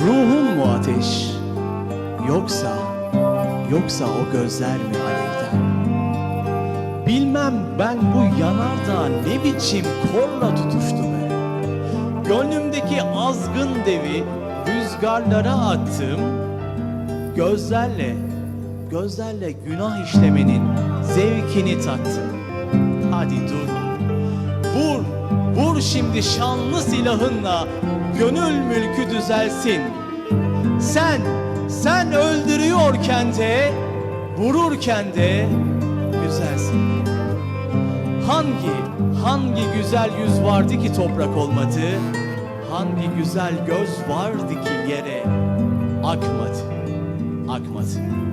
Ruhun mu ateş? Yoksa, yoksa o gözler mi alevden? Bilmem ben bu yanarda ne biçim korla tutuştu be. Gönlümdeki azgın devi rüzgarlara attım. Gözlerle, gözlerle günah işlemenin zevkini tattım. Hadi dur. Vur, vur şimdi şanlı silahınla gönül mülkü düzelsin. Sen, sen öldürüyorken de, vururken de güzelsin. Hangi, hangi güzel yüz vardı ki toprak olmadı? Hangi güzel göz vardı ki yere akmadı, akmadı.